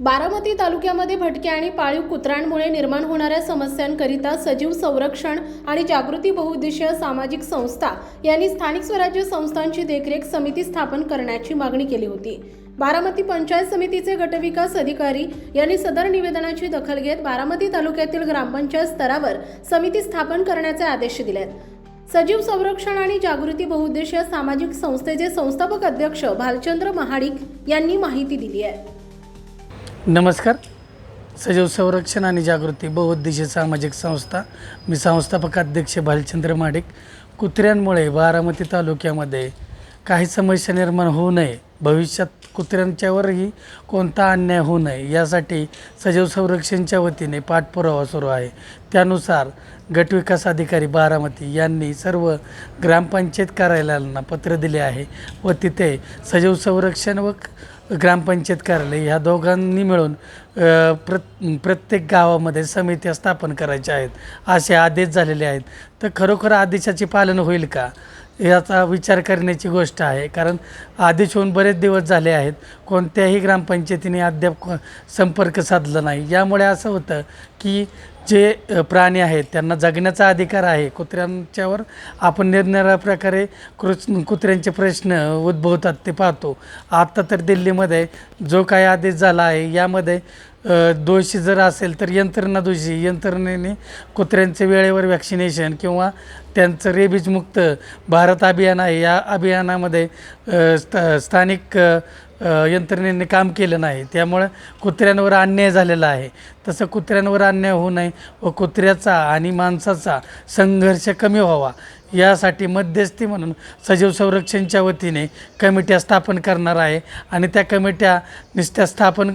बारामती तालुक्यामध्ये भटक्या आणि पाळीव कुत्र्यांमुळे निर्माण होणाऱ्या समस्यांकरिता सजीव संरक्षण आणि जागृती बहुउद्देशीय सामाजिक संस्था यांनी स्थानिक स्वराज्य संस्थांची देखरेख समिती स्थापन करण्याची मागणी केली होती. बारामती पंचायत समितीचे गटविकास अधिकारी यांनी सदर निवेदनाची दखल घेत बारामती तालुक्यातील ग्रामपंचायत स्तरावर समिती स्थापन करण्याचे आदेश दिले. आहेत सजीव संरक्षण आणि जागृती बहुउद्देशीय सामाजिक संस्थेचे संस्थापक अध्यक्ष भालचंद्र महाडिक यांनी माहिती दिली आहे. नमस्कार. सजीव संरक्षण आणि जागृती बहुउद्देशीय सामाजिक संस्था. मी संस्थापक अध्यक्ष भालचंद्र माडिक. कुत्र्यांमुळे बारामती तालुक्यामध्ये काही समस्या निर्माण होऊ नये. भविष्यात कुत्र्यांच्यावरही कोणता अन्याय होऊ नये यासाठी सजीव संरक्षणच्या वतीने पाठपुरावा सुरू आहे. त्यानुसार गटविकास अधिकारी बारामती यांनी सर्व ग्रामपंचायत कार्यालयांना पत्र दिले आहे व तिथे सजीव संरक्षण व ग्रामपंचायत कार्यालय ह्या दोघांनी मिळून प्रत प्र प्रत्येक गावामध्ये समित्या स्थापन करायच्या आहेत. असे आदेश झालेले आहेत. तर खरोखर आदेशाचे पालन होईल का? याचा विचार करण्याची गोष्ट आहे. कारण आदेश होऊन बरेच दिवस झाले आहेत. कोणत्याही ग्रामपंचायतीने अद्याप संपर्क साधला नाही. यामुळे असं होतं की जे प्राणी आहेत त्यांना जगण्याचा अधिकार आहे. कुत्र्यांच्यावर आपण निरनिराळ्या प्रकारे कृच कुत्र्यांचे प्रश्न उद्भवतात ते पाहतो. आता तर दिल्लीमध्ये जो काही आदेश झाला आहे यामध्ये दोषी जर असेल तर यंत्रणा दोषी. यंत्रणेने कुत्र्यांचे वेळेवर वॅक्सिनेशन किंवा त्यांचं रेबीजमुक्त भारत अभियान आहे. या अभियानामध्ये स्थ स्थानिक यंत्रणेने काम केलं नाही. त्यामुळं कुत्र्यांवर अन्याय झालेला आहे. तसं कुत्र्यांवर अन्याय होऊ नये व कुत्र्याचा आणि माणसाचा संघर्ष कमी व्हावा. यासाठी मध्यस्थी म्हणून सजीव संरक्षणच्या वतीने कमिट्या स्थापन करणार आहे आणि त्या कमिट्या नुसत्या स्थापन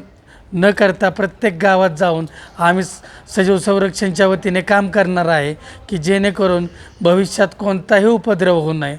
न करता प्रत्येक गावात जाऊन आम्ही स- सजीव संरक्षणच्या वतीने काम करणार आहे की जेणेकरून भविष्यात कोणताही उपद्रव होऊ नये.